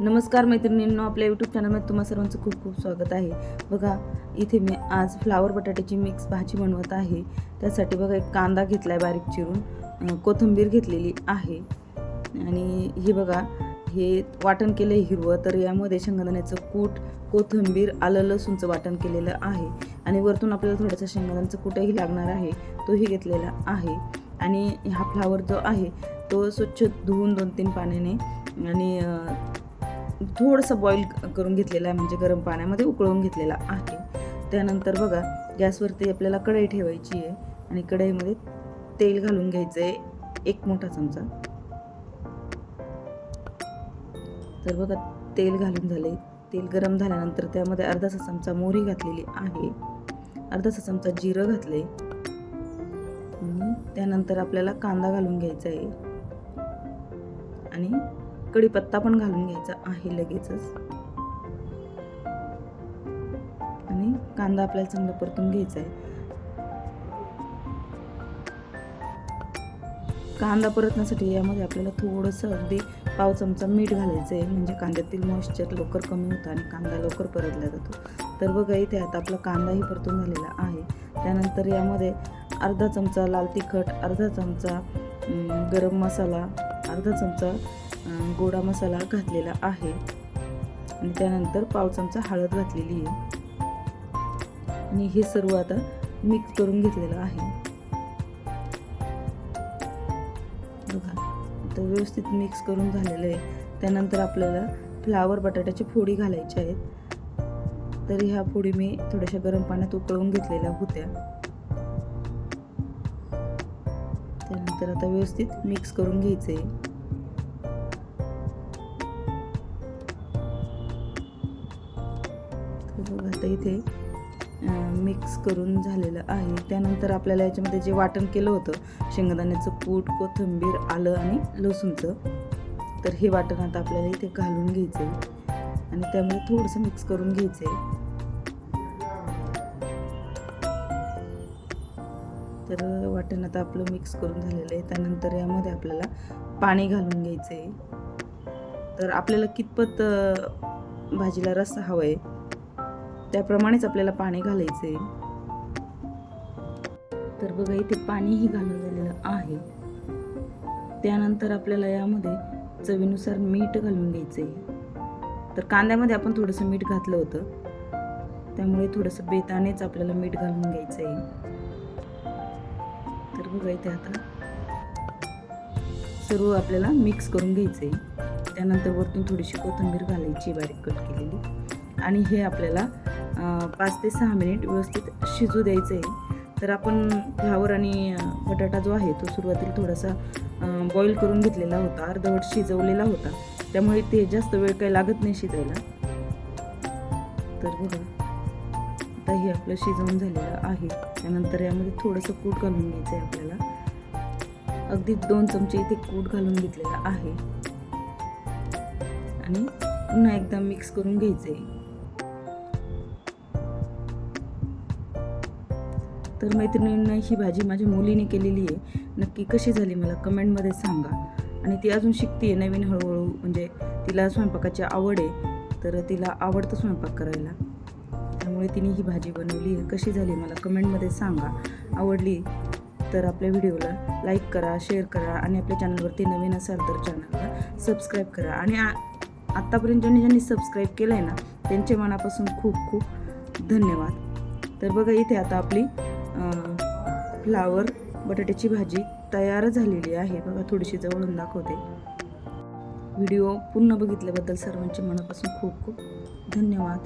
नमस्कार मैत्रिणींनो आपल्या यूट्यूब चॅनलमध्ये तुम्हा सर्वांचं खूप खूप स्वागत आहे. बघा इथे मी आज फ्लावर बटाट्याची मिक्स भाजी बनवत आहे. त्यासाठी बघा एक कांदा घेतला आहे बारीक चिरून कोथिंबीर घेतलेली आहे. आणि हे बघा हे वाटण केलं आहे हिरवं तर यामध्ये शेंगदाण्याचं कूट कोथिंबीर आलं लसूणचं वाटण केलेलं आहे. आणि वरतून आपल्याला थोडंसं शेंगदाण्याचं कूटही लागणार आहे. तोही घेतलेला आहे. आणि हा फ्लावर जो आहे तो स्वच्छ धुवून दोन तीन पाण्याने आणि थोडंसं बॉईल करून घेतलेला आहे म्हणजे गरम पाण्यामध्ये उकळून घेतलेला आहे. त्यानंतर बघा गॅसवरती आपल्याला कढई ठेवायची आहे आणि कढईमध्ये तेल घालून घ्यायचं आहे एक मोठा चमचा. तर बघा तेल घालून झाले तेल गरम झाल्यानंतर त्यामध्ये अर्धासा चमचा मोहरी घातलेली आहे. अर्धासा चमचा जिरं घातले त्यानंतर आपल्याला कांदा घालून घ्यायचा आहे आणि कढीपत्ता पण घालून घ्यायचा आहे लगेचच. आणि कांदा आपल्याला चांगला परतून घ्यायचा आहे. कांदा परतण्यासाठी यामध्ये आपल्याला थोडंसं अगदी पाव चमचा मीठ घालायचं आहे म्हणजे कांद्यातील मॉइश्चर लवकर कमी होतं आणि कांदा लवकर परतला जातो. तर बघा इथे आता आपला कांदाही परतून झालेला आहे. त्यानंतर यामध्ये अर्धा चमचा लाल तिखट अर्धा चमचा गरम मसाला अर्धा चमचा गोडा मसाला घातलेला आहे. आणि त्यानंतर पाव चमचा हळद घातलेली आहे. आणि हे सर्व आता मिक्स करून घेतलेलं आहे. बघा आता व्यवस्थित मिक्स करून झालेलं आहे. त्यानंतर आपल्याला फ्लावर बटाट्याची फोडी घालायच्या आहेत तर ह्या फोडी मी थोड्याशा गरम पाण्यात उकळून घेतलेल्या होत्या. त्यानंतर आता व्यवस्थित मिक्स करून घ्यायचं आहे बघा आता इथे. मिक्स करून झालेलं आहे. त्यानंतर आपल्याला याच्यामध्ये जे वाटण केलं होतं शेंगदाण्याचं कूट कोथिंबीर आलं आणि लसूणचं तर हे वाटण आता आपल्याला इथे घालून घ्यायचं आहे आणि त्यामध्ये थोडंसं मिक्स करून घ्यायचं आहे तर वाटण आता आपलं मिक्स करून झालेलं आहे. त्यानंतर यामध्ये आपल्याला पाणी घालून घ्यायचं आहे तर आपल्याला कितपत भाजीला रस्सा हवा आहे त्याप्रमाणेच आपल्याला पाणी घालायचं आहे तर बघा इथे पाणीही घालून झालेलं आहे. त्यानंतर आपल्याला यामध्ये चवीनुसार मीठ घालून घ्यायचं आहे तर कांद्यामध्ये आपण थोडंसं मीठ घातलं होतं. त्यामुळे थोडंसं बेतानेच आपल्याला मीठ घालून घ्यायचं आहे तर बघा इथे आता सर्व आपल्याला मिक्स करून घ्यायचं आहे त्यानंतर वरतून थोडीशी कोथिंबीर घालायची बारीक कट केलेली. आणि हे आपल्याला पाच ते सहा मिनिट व्यवस्थित शिजू द्यायचं आहे तर आपण फ्लावर आणि बटाटा जो आहे तो सुरुवातीला थोडासा बॉईल करून घेतलेला होता. अर्धवट शिजवलेला होता. त्यामुळे ते जास्त वेळ काही लागत नाही शिजायला. तर बघा आता हे आपलं शिजवून झालेलं आहे. त्यानंतर यामध्ये थोडंसं कूट घालून घ्यायचं आहे आपल्याला. अगदी दोन चमचे इथे कूट घालून घेतलेला आहे. आणि पुन्हा एकदा मिक्स करून घ्यायचं आहे तर मैत्रिणींना ही भाजी माझ्या मुलीने केलेली आहे. नक्की कशी झाली मला कमेंटमध्ये सांगा. आणि ती अजून शिकते आहे नवीन हळूहळू म्हणजे तिला स्वयंपाकाची आवड आहे तर तिला आवडतं स्वयंपाक करायला. त्यामुळे तिने ही भाजी बनवली आहे. कशी झाली मला कमेंटमध्ये सांगा. आवडली तर आपल्या व्हिडिओला लाईक करा शेअर करा आणि आपल्या चॅनलवरती नवीन असाल तर चॅनलला सबस्क्राईब करा. आणि आ आत्तापर्यंत ज्यांनी ज्यांनी सबस्क्राईब केलं आहे ना त्यांचे मनापासून खूप खूप धन्यवाद. तर बघा इथे आता आपली फ्लावर बटाट्याची भाजी तयार झालेली आहे. बघा थोडीशी जवळून दाखवते. व्हिडिओ पूर्ण बघितल्याबद्दल सर्वांचे मनापासून खूप खूप धन्यवाद.